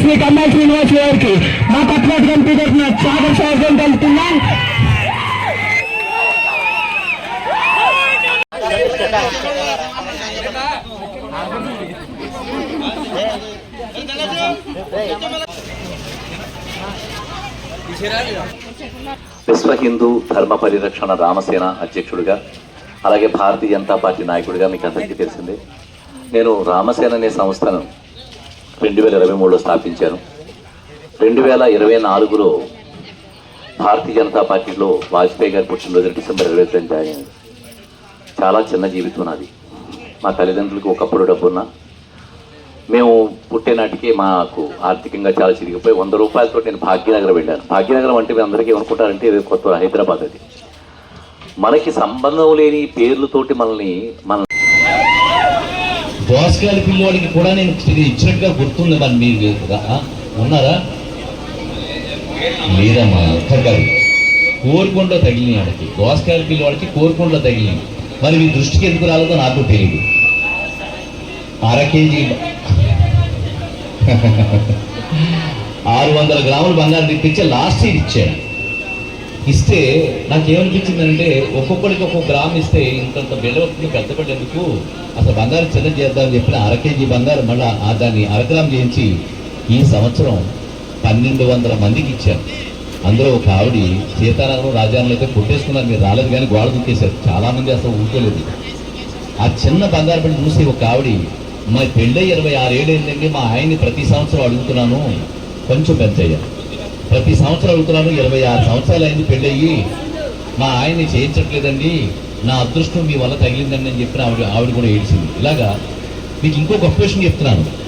శ్రీ కమ్మా శ్రీనివాస్ గారికి మా పట్ల కమిటీ తరఫున స్వాగత స్వాగతం తెలుపుతున్నాం. విశ్వ హిందూ ధర్మ పరిరక్షణ రామసేన అధ్యక్షుడిగా అలాగే భారతీయ జనతా పార్టీ నాయకుడిగా మీకు అందరికీ తెలిసిందే. నేను రామసేన అనే సంస్థను రెండు వేల ఇరవై మూడులో స్థాపించాను రెండు వేల ఇరవై నాలుగులో భారతీయ జనతా పార్టీలో వాజ్పేయి గారి పుట్టినరోజు డిసెంబర్ ఇరవై ఐదు జాయిన్ అయ్యాను. చాలా చిన్న జీవితం నాది. మా తల్లిదండ్రులకు ఒకప్పుడు డబ్బున్నా. మేము పుట్టేనాటికే మాకు ఆర్థికంగా చాలా చిరిగిపోయి వంద రూపాయలతో నేను భాగ్యనగరం వెళ్ళాను. భాగ్యనగరం అంటే మీ అందరికీ ఏమనుకుంటారంటే ఇది కొత్త హైదరాబాద్ అది. మనకి సంబంధం లేని పేర్లతోటి మనల్ని మన దోసకాయల పిల్లవాడికి కూడా నేను ఇది ఇచ్చినట్టుగా గుర్తుంది మరి మీరు ఉన్నారా? లేదమ్మా ఒక్కరు కాదు కోరుకొండలో తగిలినాయి వాడికి దోసకాయల పిల్లవాడికి కోరుకొండలో తగిలింది మరి మీ దృష్టికి ఎందుకు రాలేదో నాకు తెలియదు అర కేజీ ఆరు వందల గ్రాములు బంగారం తెప్పించి లాస్ట్ ఇయర్ ఇచ్చాడు. ఇస్తే నాకేమనిపించిందంటే ఒక్కొక్కడికి ఒక్కొక్క గ్రామ్ ఇస్తే ఇంతంత బిల్డవుతుంది పెద్ద అసలు బంగారం చిన్న చేద్దామని చెప్పిన అర కేజీ బంగారం మళ్ళీ ఆ దాన్ని అరగ్రామ్ చేయించి ఈ సంవత్సరం పన్నెండు వందల మందికి ఇచ్చాను అందులో ఒక ఆవిడ సీతారామం రాజాను అయితే కొట్టేసుకున్నారు. మీరు రాలేదు కానీ గోడ దుక్కేశారు. చాలా మంది అసలు ఊరుకోలేదు. ఆ చిన్న బంగారు బిడ్డ చూసి ఒక ఆవిడ మా పెళ్ళై ఇరవై ఆరేళ్ళు ఏంటంటే మా ఆయన్ని ప్రతి సంవత్సరం అడుగుతున్నాను. కొంచెం పెంచయ్యా ప్రతి సంవత్సరం అడుగుతున్నాను ఇరవై ఆరు సంవత్సరాలు అయింది పెళ్ళయ్యి. మా ఆయన్ని చేయించట్లేదండి. నా అదృష్టం మీ వల్ల తగిలిందండి అని చెప్పిన ఆవిడ ఆవిడ కూడా ఏడ్చింది. ఇలాగా మీకు ఇంకో గొప్ప విషయం చెప్తున్నాను.